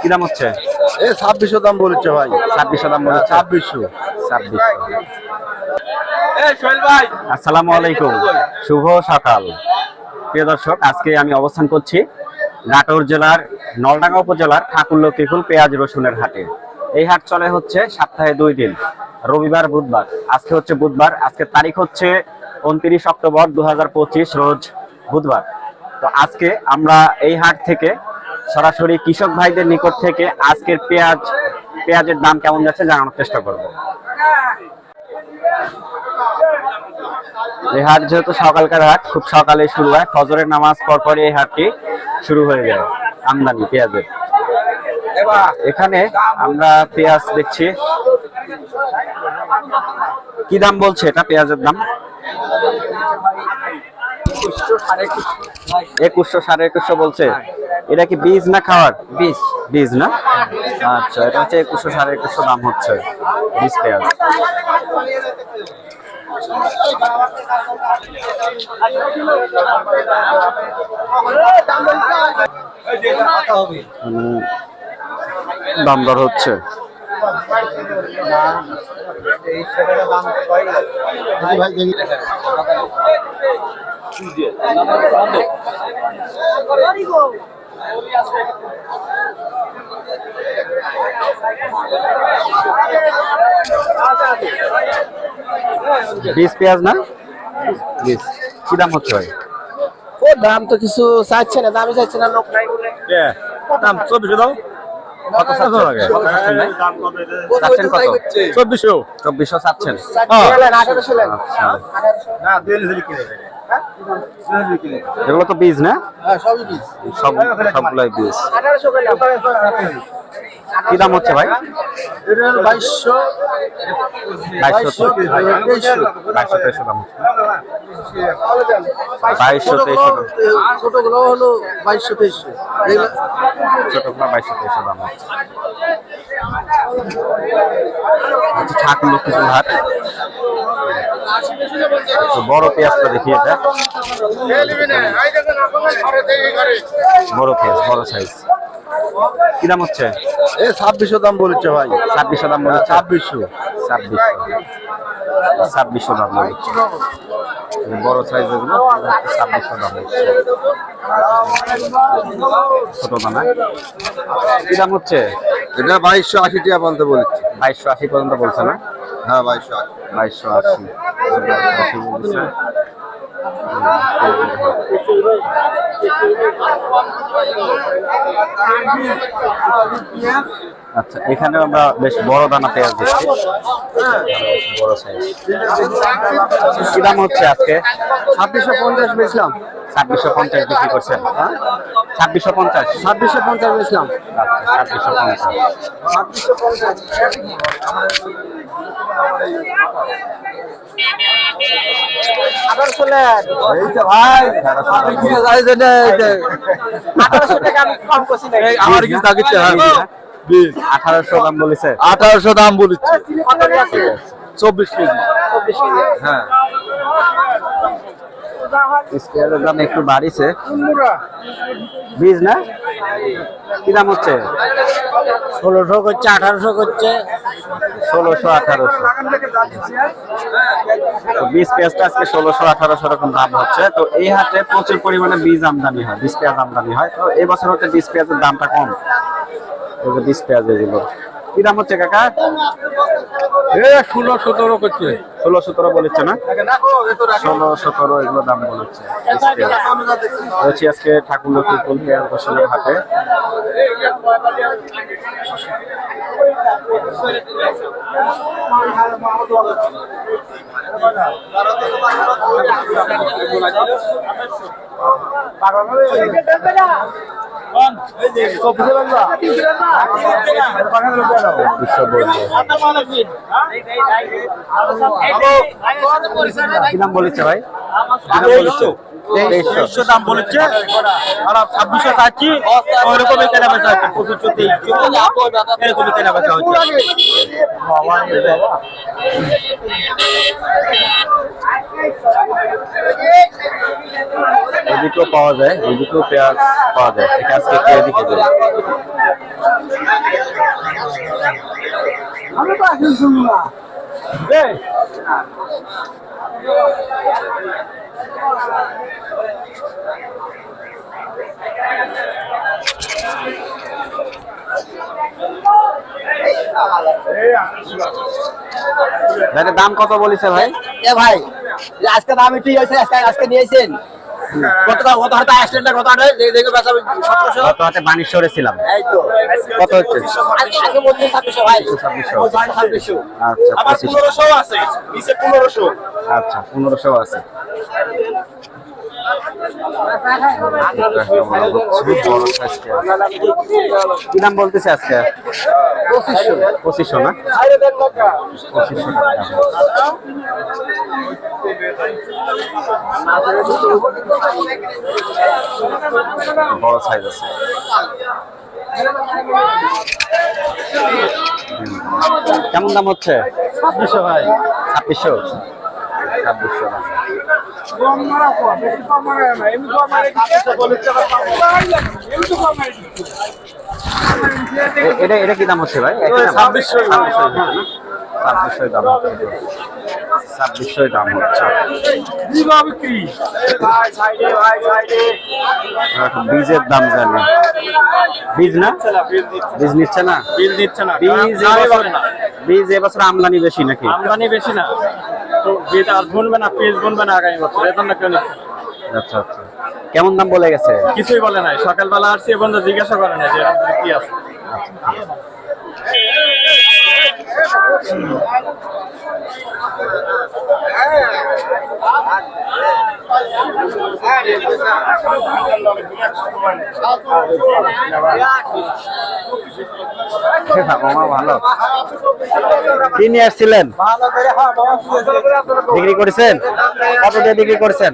কি দাম হচ্ছে? এই ছাব্বিশশো দাম বলেছে ভাই। ছাব্বিশশো দাম বলেছে। ছাব্বিশশো। ছাব্বিশশো আসসালামু আলাইকুম। শুভ সকাল। প্রিয় দর্শক আজকে আমি অবস্থান করছি নাটোর জেলার নলডাঙ্গা উপজেলার ঠাকুর লক্ষ্মীকুল পেঁয়াজ রসুনের হাটে। এই হাট চলে হচ্ছে সপ্তাহে দুই দিন রবিবার বুধবার। আজকে হচ্ছে বুধবার আজকে তারিখ হচ্ছে উনত্রিশ অক্টোবর দু হাজার পঁচিশ রোজ বুধবার। তো আজকে আমরা এই হাট থেকে সরাসরি কৃষক ভাইদের নিকট থেকে আজকের পেঁয়াজ, পেঁয়াজের দাম কেমন যাচ্ছে জানানোর চেষ্টা করব। এই হাট যেহেতু সকালকার হাট, খুব সকালে শুরু হয়। ফজরের নামাজ পর পরই এই হাটটি শুরু হয়ে যায়, আমদানি পেঁয়াজের। এখানে আমরা পেঁয়াজ দেখছি। কি দাম বলছে এটা, পেঁয়াজের দাম? একুশশো সাড়ে একুশশো বলছে? এটা কি বীজ না খাওয়ার? বীজ। বীজ না? আচ্ছা এটা হচ্ছে একুশশো সাড়ে একুশশো দাম হচ্ছে। বীজ পেঁয়াজ। দাম দর হচ্ছে। ভাই বীজ পেঁয়াজ না? বীজ কি দাম হচ্ছে ভাই? ও দাম তো কিছু চাচ্ছে না দামই চাচ্ছে না লোক নাই বলে। দাম চব্বিশশো দাও। কত চব্বিশশো। চব্বিশশো চাচ্ছেন। আচ্ছা। না এগুলো তো বীজ না? হ্যাঁ সব সবগুলাই বীজ। কি দাম হচ্ছে ভাই? বাইশশো। বাইশশো তেইশশো। দাম বাইশশো তেইশশো ছোটগুলো হলো বাইশশো তেইশশো। ছোটগুলো বাইশশো তেইশশো দাম হচ্ছে। ঠাকুর লক্ষ্মীপুর হাট। একটু বড় পেঁয়াজটা দেখি এটা বড় পেঁয়াজ বড় সাইজ কি দাম হচ্ছে? এই ছাব্বিশশো দাম বলেছে ভাই। ছাব্বিশশো দাম বলেছে? ছাব্বিশশো। ছাব্বিশশো। ছাব্বিশশো দাম বলেছে। বড় সাইজ এগুলো ছাব্বিশশো দাম হচ্ছে ছোট দানা। কি দাম হচ্ছে? এটা বাইশশো আশি টাকা পর্যন্ত বলেছে। বাইশশো আশি পর্যন্ত বলছে না? হ্যাঁ বাইশশো আশি বাইশশো আশি। আশি বলছে আচ্ছা এখানে আমরা বেশ বড় দানা পেঁয়াজ দিচ্ছি বড় সাইজ কি দাম হচ্ছে আজকে? ছাব্বিশশো পঞ্চাশ বেচলাম। ছাব্বিশশো পঞ্চাশ বিক্রি করছেন। হ্যাঁ? ছাব্বিশশো পঞ্চাশ? ছাব্বিশশো পঞ্চাশ বেচলাম। আচ্ছা ছাব্বিশশো পঞ্চাশ। আমার কি দাগিচ্ছে আঠারোশো দাম বলেছে। আঠারোশো দাম বলেছে। ঠিক আছে চব্বিশ কেজি। হ্যাঁ। স্পেয়ারের দাম একটু বাড়িছে। বীজ না? কি দাম হচ্ছে? ষোলোশো করছে আঠারোশো করছে। ষোলোশো আঠারোশো। তো বীজ পেঁয়াজটা আজকে ষোলোশো আঠারোশো রকম দাম হচ্ছে। তো এই হাটে প্রচুর পরিমাণে বীজ আমদানি হয় বীজ পেঁয়াজ আমদানি হয়। তো এই বছর হচ্ছে বীজ পেঁয়াজের দামটা কম। এই বীজ পেঁয়াজ এগুলো। কি দাম হচ্ছে কাকা? ষোলো সতেরো করছে। ষোলো সতেরো বলেছে না? ষোলো সতেরো এগুলো দাম বলেছে পেঁয়াজ। আজকে ঠাকুর লক্ষ্মী বিশ্ব বলবে কি দাম বলেছে ভাই? কি দাম বলেছে? তেইশশো দাম বলেছে। আর ছাব্বিশশো চাচ্ছি ওইরকমই কেনা বেচা হচ্ছে পঁচিশশো তেইশশো এরকমই কেনা বেচা হচ্ছে। এদিকেও পাওয়া যায় এদিকেও পেঁয়াজ পাওয়া যায়। এটা আজকে একটু এদিকে যায় আমি তো আসলে শুনব দাম কত বলেছে ভাই? এ ভাই আজকে দাম একটু হয়েছে আজকে নিয়েছেন কত কত হাতে আসলেন না কত হাতে দেখে বেচা সতেরোশো কত হাতে বানেশ্বরে ছিলাম এই তো। কত হচ্ছে? আচ্ছা পনেরোশো আছে নিচে পনেরোশো। আচ্ছা পনেরোশো আছে। কি দাম বলতেছে আজকে? পঁচিশশো পঁচিশশো না? পঁচিশশো টাকা। বড় সাইজ আছে। কেমন দাম হচ্ছে? ছাব্বিশশো ভাই। ছাব্বিশশো। ছাব্বিশশো এটা এটা কি দাম হচ্ছে ভাই? দাম? ছাব্বিশশো। ছাব্বিশশো দাম। হচ্ছে। দাম হচ্ছে। বীজের দাম জানি। বীজ না? বীজ নিচ্ছে না? বীজ এবছর না। বীজ এবছর আমদানি বেশি নাকি? আমদানি বেশি না। তো আর না পেজ না আগামী বছর কেউ নিচ্ছে আচ্ছা আচ্ছা। কেমন দাম বলে গেছে? কিছুই বলে নাই। সকালবেলা আসছি এবং জিজ্ঞাসা করে না যে এরকম কি আছে। মামা ভালো। কি আসছিলেন? করেছেন? কত দিয়ে করেছেন?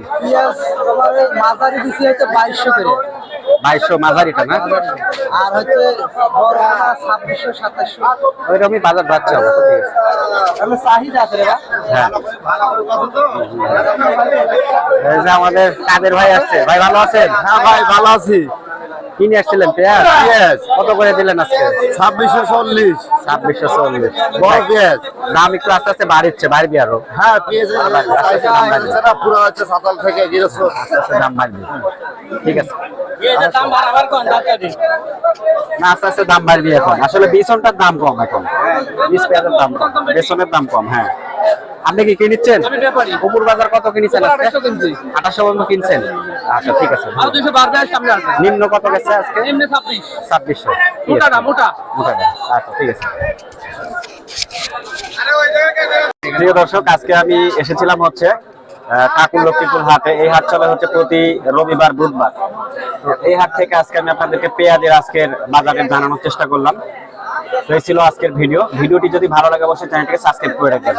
মাঝারি হচ্ছে বাইশশো করে মাঝারিটা না? আর হচ্ছে ছাব্বিশশো সাতাশশো ওইরকমই বাজার যাচ্ছে অবশ্য, ঠিক আছে। আমি চাহিদা আছে রে বা হ্যাঁ আমাদের কাদের ভাই আসছে। ভাই ভালো আছেন? হ্যাঁ ভাই, ভালো আছি। কি নিয়ে আসছিলেন পেঁয়াজ? পেঁয়াজ। কত করে দিলেন আজকে? ছাব্বিশশো চল্লিশ। ছাব্বিশশো চল্লিশ। বড় পেঁয়াজ। দাম একটু আস্তে আস্তে বাড়ছে বাড়বি আরও। হ্যাঁ আস্তে দাম বাড়বে। পুরো হচ্ছে সাতাল থেকে গিয়েছে আস্তে আস্তে দাম বাড়বে। ঠিক আছে। কোন ডাক্তার না আস্তে আস্তে দাম বাড়বি এখন। আসলে বেসনটার দাম কম এখন। বীজ পেঁয়াজের দাম কম। বেসনের দাম কম হ্যাঁ। আপনি কি কিনেছেন উপর বাজার কত কিনেছেন আঠাশশো পর্যন্ত কিনছেন? আচ্ছা ঠিক আছে। নিম্ন কত গেছে আজকে? ছাব্বিশশো। মোটা মোটা। আচ্ছা ঠিক আছে। প্রিয় দর্শক আজকে আমি এসেছিলাম হচ্ছে ঠাকুর লক্ষ্মীপুর হাটে। এই হাট চলে হচ্ছে প্রতি রবিবার বুধবার। এই হাট থেকে আজকে আমি আপনাদেরকে পেঁয়াজের আজকের বাজারে জানানোর চেষ্টা করলাম। এই ছিল আজকের ভিডিও। ভিডিওটি যদি ভালো লাগে অবশ্যই চ্যানেলটিকে সাবস্ক্রাইব করে রাখবেন।